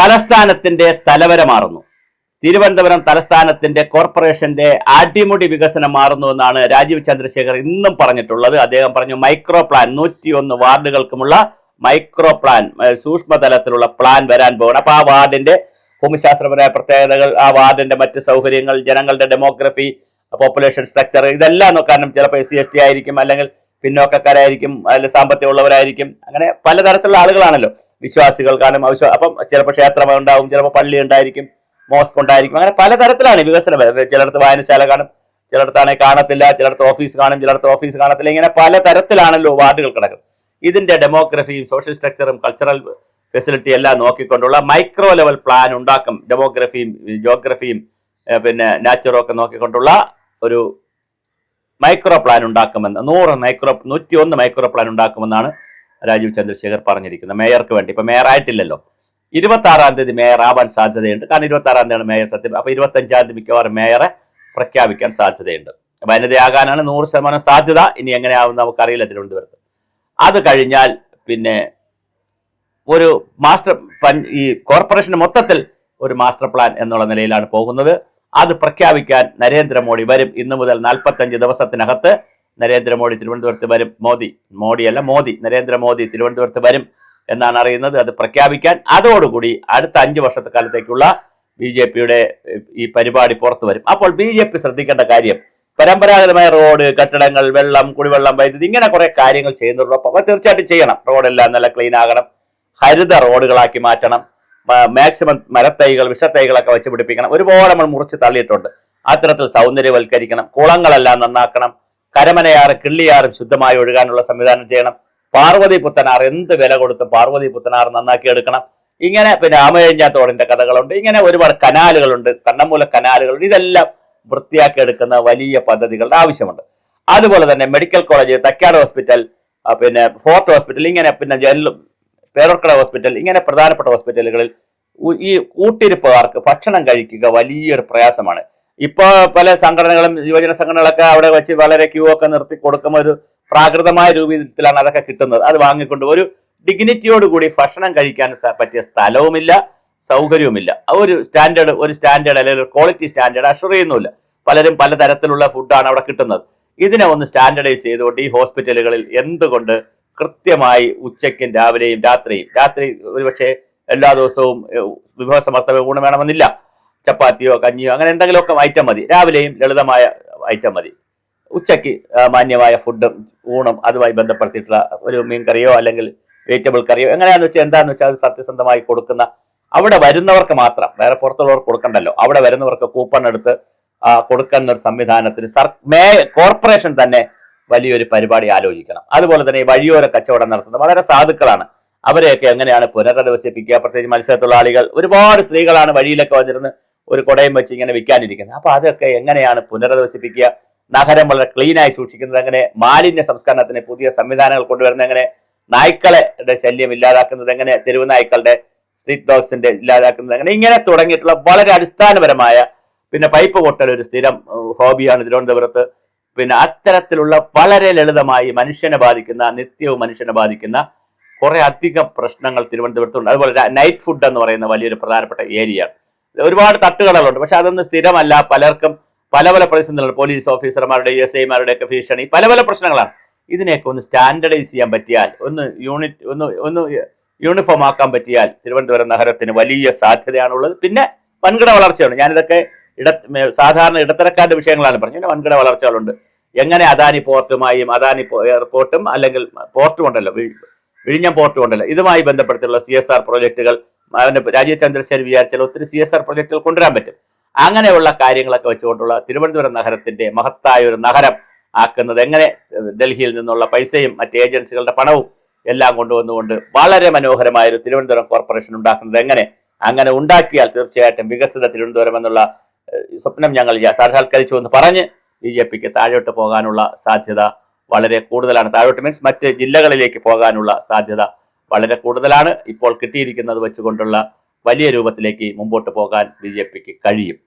തലസ്ഥാനത്തിന്റെ തലവര മാറുന്നു. തിരുവനന്തപുരം തലസ്ഥാനത്തിന്റെ കോർപ്പറേഷന്റെ അടിമുടി വികസനം മാറുന്നു എന്നാണ് രാജീവ് ചന്ദ്രശേഖർ ഇന്നും പറഞ്ഞിട്ടുള്ളത്. അദ്ദേഹം പറഞ്ഞു മൈക്രോ പ്ലാൻ നൂറ്റിയൊന്ന് വാർഡുകൾക്കുമുള്ള മൈക്രോ പ്ലാൻ സൂക്ഷ്മതലത്തിലുള്ള പ്ലാൻ വരാൻ പോകണം അപ്പൊ ആ വാർഡിന്റെ ഭൂമിശാസ്ത്രപരമായ പ്രത്യേകതകൾ ആ വാർഡിന്റെ മറ്റ് സൗകര്യങ്ങൾ ജനങ്ങളുടെ ഡെമോഗ്രഫി പോപ്പുലേഷൻ സ്ട്രക്ചർ ഇതെല്ലാം നോക്കാനും ചിലപ്പോൾ എസ് സി എസ് ടി ആയിരിക്കും അല്ലെങ്കിൽ പിന്നോക്കക്കാരായിരിക്കും അല്ലെങ്കിൽ സാമ്പത്തികമുള്ളവരായിരിക്കും അങ്ങനെ പലതരത്തിലുള്ള ആളുകളാണല്ലോ. വിശ്വാസികൾ കാണും അവിശ്വാ അപ്പം ചിലപ്പോൾ ക്ഷേത്രം ഉണ്ടാവും ചിലപ്പോൾ പള്ളി ഉണ്ടായിരിക്കും മോസ്ക് ഉണ്ടായിരിക്കും അങ്ങനെ പലതരത്തിലാണ് വികസനം. ചിലയിടത്ത് വായനശാല കാണും ചിലടത്താണെങ്കിൽ കാണത്തില്ല ചിലടത്ത് ഓഫീസ് കാണും ചിലടത്ത് ഓഫീസ് കാണത്തില്ല ഇങ്ങനെ പലതരത്തിലാണല്ലോ വാർഡുകൾ കിടക്കുന്നത്. ഇതിന്റെ ഡെമോഗ്രഫിയും സോഷ്യൽ സ്ട്രക്ചറും കൾച്ചറൽ ഫെസിലിറ്റി എല്ലാം നോക്കിക്കൊണ്ടുള്ള മൈക്രോ ലെവൽ പ്ലാൻ ഉണ്ടാക്കും. ഡെമോഗ്രഫിയും ജോഗ്രഫിയും പിന്നെ നാച്ചുറും ഒക്കെ നോക്കിക്കൊണ്ടുള്ള ഒരു മൈക്രോ പ്ലാൻ ഉണ്ടാക്കുമെന്ന് നൂറ് മൈക്രോ നൂറ്റി ഒന്ന് മൈക്രോ പ്ലാൻ ഉണ്ടാക്കുമെന്നാണ് രാജീവ് ചന്ദ്രശേഖർ പറഞ്ഞിരിക്കുന്നത് മേയർക്ക് വേണ്ടി. ഇപ്പൊ മേയർ ആയിട്ടില്ലല്ലോ. ഇരുപത്തി ആറാം തീയതി മേയർ ആവാൻ സാധ്യതയുണ്ട്. കാരണം ഇരുപത്തി ആറാം തീയതിയാണ് മേയർ സത്യം. അപ്പൊ ഇരുപത്തി അഞ്ചാം തീയതി മിക്കവാറും മേയറെ പ്രഖ്യാപിക്കാൻ സാധ്യതയുണ്ട്. വനിതയാകാനാണ് നൂറ് ശതമാനം സാധ്യത. ഇനി എങ്ങനെയാവും നമുക്കറിയില്ല തിരുവനന്തപുരത്ത്. അത് കഴിഞ്ഞാൽ പിന്നെ ഒരു മാസ്റ്റർ ഈ കോർപ്പറേഷൻ മൊത്തത്തിൽ ഒരു മാസ്റ്റർ പ്ലാൻ എന്നുള്ള നിലയിലാണ് പോകുന്നത്. അത് പ്രഖ്യാപിക്കാൻ നരേന്ദ്രമോദി വരും ഇന്നു മുതൽ നാൽപ്പത്തഞ്ച് ദിവസത്തിനകത്ത് നരേന്ദ്രമോദി തിരുവനന്തപുരത്ത് വരും. മോദി മോഡിയല്ല മോദി നരേന്ദ്രമോദി തിരുവനന്തപുരത്ത് വരും എന്നാണ് അറിയുന്നത്. അത് പ്രഖ്യാപിക്കാൻ അതോടുകൂടി അടുത്ത അഞ്ച് വർഷത്തെ കാലത്തേക്കുള്ള ബി ജെ പിയുടെ ഈ പരിപാടി പുറത്തു വരും. അപ്പോൾ ബി ജെ പി ശ്രദ്ധിക്കേണ്ട കാര്യം പരമ്പരാഗതമായ റോഡ് കെട്ടിടങ്ങൾ വെള്ളം കുടിവെള്ളം വൈദ്യുതി ഇങ്ങനെ കുറെ കാര്യങ്ങൾ ചെയ്യുന്നതോടൊപ്പം തീർച്ചയായിട്ടും ചെയ്യണം. റോഡെല്ലാം നല്ല ക്ലീൻ ആകണം. ഹരിത റോഡുകളാക്കി മാറ്റണം. മാക്സിമം മരത്തൈകൾ വിഷത്തൈകളൊക്കെ വെച്ച് പിടിപ്പിക്കണം. ഒരുപാട് നമ്മൾ മുറിച്ച് തള്ളിയിട്ടുണ്ട്. അത്തരത്തിൽ സൗന്ദര്യവൽക്കരിക്കണം. കുളങ്ങളെല്ലാം നന്നാക്കണം. കരമനയാറ് കിള്ളിയാറും ശുദ്ധമായി ഒഴുകാനുള്ള സംവിധാനം ചെയ്യണം. പാർവതി പുത്തനാർ എന്ത് വില കൊടുത്തും പാർവതി പുത്തനാർ നന്നാക്കി എടുക്കണം. ഇങ്ങനെ പിന്നെ ആമയഞ്ഞാത്തോടിന്റെ കഥകളുണ്ട്. ഇങ്ങനെ ഒരുപാട് കനാലുകളുണ്ട്. കണ്ണമൂല കനാലുകളുണ്ട്. ഇതെല്ലാം വൃത്തിയാക്കി എടുക്കുന്ന വലിയ പദ്ധതികളുടെ ആവശ്യമുണ്ട്. അതുപോലെ തന്നെ മെഡിക്കൽ കോളേജ് തക്കാട് ഹോസ്പിറ്റൽ പിന്നെ ഫോർട്ട് ഹോസ്പിറ്റൽ ഇങ്ങനെ പിന്നെ ജനറൽ പേരൂർക്കട ഹോസ്പിറ്റൽ ഇങ്ങനെ പ്രധാനപ്പെട്ട ഹോസ്പിറ്റലുകളിൽ ഈ കൂട്ടിരിപ്പുകാർക്ക് ഭക്ഷണം കഴിക്കുക വലിയൊരു പ്രയാസമാണ്. ഇപ്പൊ പല സംഘടനകളും യുവജന സംഘടനകളൊക്കെ അവിടെ വെച്ച് വളരെ ക്യൂ ഒക്കെ നിർത്തി കൊടുക്കുമ്പോൾ ഒരു പ്രാകൃതമായ രൂപത്തിലാണ് അതൊക്കെ കിട്ടുന്നത്. അത് വാങ്ങിക്കൊണ്ട് ഒരു ഡിഗ്നിറ്റിയോട് കൂടി ഭക്ഷണം കഴിക്കാൻ പറ്റിയ സ്ഥലവുമില്ല സൗകര്യവുമില്ല. ഒരു സ്റ്റാൻഡേർഡ് ഒരു സ്റ്റാൻഡേർഡ് അല്ലെങ്കിൽ ഒരു ക്വാളിറ്റി സ്റ്റാൻഡേർഡ് അഷുർ ചെയ്യുന്നില്ല പലരും പലതരത്തിലുള്ള ഫുഡാണ് അവിടെ കിട്ടുന്നത്. ഇതിനെ ഒന്ന് സ്റ്റാൻഡർഡൈസ് ചെയ്തുകൊണ്ട് ഈ ഹോസ്പിറ്റലുകളിൽ എന്തുകൊണ്ട് കൃത്യമായി ഉച്ചയ്ക്കും രാവിലെയും രാത്രിയും. രാത്രി ഒരുപക്ഷെ എല്ലാ ദിവസവും വിഭവ വിഭവസമർത്ഥമായ ഊണ് വേണമെന്നില്ല. ചപ്പാത്തിയോ കഞ്ഞിയോ അങ്ങനെ എന്തെങ്കിലുമൊക്കെ ഐറ്റം മതി. രാവിലെയും ലളിതമായ ഐറ്റം മതി. ഉച്ചയ്ക്ക് മാന്യമായ ഫുഡും ഊണും അതുമായി ബന്ധപ്പെടുത്തിയിട്ടുള്ള ഒരു മീൻ കറിയോ അല്ലെങ്കിൽ വെജിറ്റബിൾ കറിയോ എങ്ങനെയാന്ന് വെച്ചാൽ എന്താണെന്ന് വെച്ചാൽ അത് സത്യസന്ധമായി കൊടുക്കുന്ന അവിടെ വരുന്നവർക്ക് മാത്രം. വേറെ പുറത്തുള്ളവർക്ക് കൊടുക്കണ്ടല്ലോ. അവിടെ വരുന്നവർക്ക് കൂപ്പൺ എടുത്ത് കൊടുക്കുന്ന ഒരു സംവിധാനത്തിന് സർ മേ കോർപ്പറേഷൻ തന്നെ വലിയൊരു പരിപാടി ആലോചിക്കണം. അതുപോലെ തന്നെ ഈ വഴിയോര കച്ചവടം നടത്തുന്നത് വളരെ സാധുക്കളാണ്. അവരെയൊക്കെ എങ്ങനെയാണ് പുനരധിവസിപ്പിക്കുക? പ്രത്യേകിച്ച് മത്സ്യത്തൊഴിലാളികൾ ഒരുപാട് സ്ത്രീകളാണ് വഴിയിലൊക്കെ വന്നിരുന്ന് ഒരു കുടയും വെച്ച് ഇങ്ങനെ വിൽക്കാനിരിക്കുന്നത്. അപ്പൊ അതൊക്കെ എങ്ങനെയാണ് പുനരധിവസിപ്പിക്കുക? നഗരം വളരെ ക്ലീനായി സൂക്ഷിക്കുന്നത് എങ്ങനെ? മാലിന്യ സംസ്കരണത്തിന് പുതിയ സംവിധാനങ്ങൾ കൊണ്ടുവരുന്നത് എങ്ങനെ? നായ്ക്കളുടെ ശല്യം ഇല്ലാതാക്കുന്നത് എങ്ങനെ? തെരുവ് നായ്ക്കളുടെ സ്ട്രീറ്റ് ഡോഗ്സിന്റെ ഇല്ലാതാക്കുന്നത് എങ്ങനെ? ഇങ്ങനെ തുടങ്ങിയിട്ടുള്ള വളരെ അടിസ്ഥാനപരമായ പിന്നെ പൈപ്പ് പൊട്ടൽ ഒരു സ്ഥിരം ഹോബിയാണ് തിരുവനന്തപുരത്ത്. പിന്നെ അത്തരത്തിലുള്ള വളരെ ലളിതമായി മനുഷ്യനെ ബാധിക്കുന്ന നിത്യവും മനുഷ്യനെ ബാധിക്കുന്ന കുറെ അധികം പ്രശ്നങ്ങൾ തിരുവനന്തപുരത്തുണ്ട്. അതുപോലെ നൈറ്റ് ഫുഡ് എന്ന് പറയുന്ന വലിയൊരു പ്രധാനപ്പെട്ട ഏരിയ ഒരുപാട് തട്ടുകടകളുണ്ട്. പക്ഷെ അതൊന്നും സ്ഥിരമല്ല. പലർക്കും പല പല പ്രതിസന്ധികൾ പോലീസ് ഓഫീസർമാരുടെ എസ് ഐമാരുടെ ഒക്കെ ഭീഷണി. പല പല പ്രശ്നങ്ങളാണ്. ഇതിനെയൊക്കെ ഒന്ന് സ്റ്റാൻഡർഡൈസ് ചെയ്യാൻ പറ്റിയാൽ ഒന്ന് യൂണിറ്റ് ഒന്ന് ഒന്ന് യൂണിഫോം ആക്കാൻ പറ്റിയാൽ തിരുവനന്തപുരം നഗരത്തിന് വലിയ സാധ്യതയാണുള്ളത്. പിന്നെ വൻകിട വളർച്ചയാണ് ഞാനിതൊക്കെ ഇട സാധാരണ ഇടത്തരക്കാരുടെ വിഷയങ്ങളാണ് പറഞ്ഞത്. വൻകിട വളർച്ചകളുണ്ട്. എങ്ങനെ അദാനി പോർട്ടുമായും അദാനി എയർപോർട്ടും അല്ലെങ്കിൽ പോർട്ടും ഉണ്ടല്ലോ. വിഴിഞ്ഞം പോർട്ടും ഉണ്ടല്ലോ. ഇതുമായി ബന്ധപ്പെടുത്തിയുള്ള സി എസ് ആർ പ്രോജക്റ്റുകൾ അവന്റെ രാജീവ് ചന്ദ്രശേഖരൻ വിചാരിച്ചാൽ ഒത്തിരി സി എസ് ആർ പ്രോജക്റ്റുകൾ കൊണ്ടുവരാൻ പറ്റും. അങ്ങനെയുള്ള കാര്യങ്ങളൊക്കെ വെച്ചുകൊണ്ടുള്ള തിരുവനന്തപുരം നഗരത്തിന്റെ മഹത്തായ ഒരു നഗരം ആക്കുന്നത് എങ്ങനെ? ഡൽഹിയിൽ നിന്നുള്ള പൈസയും മറ്റ് ഏജൻസികളുടെ പണവും എല്ലാം കൊണ്ടുവന്നുകൊണ്ട് വളരെ മനോഹരമായ ഒരു തിരുവനന്തപുരം കോർപ്പറേഷൻ ഉണ്ടാക്കുന്നത് എങ്ങനെ? അങ്ങനെ ഉണ്ടാക്കിയാൽ തീർച്ചയായിട്ടും വികസിത തിരുവനന്തപുരം എന്നുള്ള സ്വപ്നം ഞങ്ങൾ സാക്ഷാത്കരിച്ചു എന്ന് പറഞ്ഞ് ബി ജെ പിക്ക് താഴോട്ട് പോകാനുള്ള സാധ്യത വളരെ കൂടുതലാണ്. താഴോട്ട് മീൻസ് മറ്റ് ജില്ലകളിലേക്ക് പോകാനുള്ള സാധ്യത വളരെ കൂടുതലാണ്. ഇപ്പോൾ കിട്ടിയിരിക്കുന്നത് വെച്ചുകൊണ്ടുള്ള വലിയ രൂപത്തിലേക്ക് മുമ്പോട്ട് പോകാൻ ബി കഴിയും.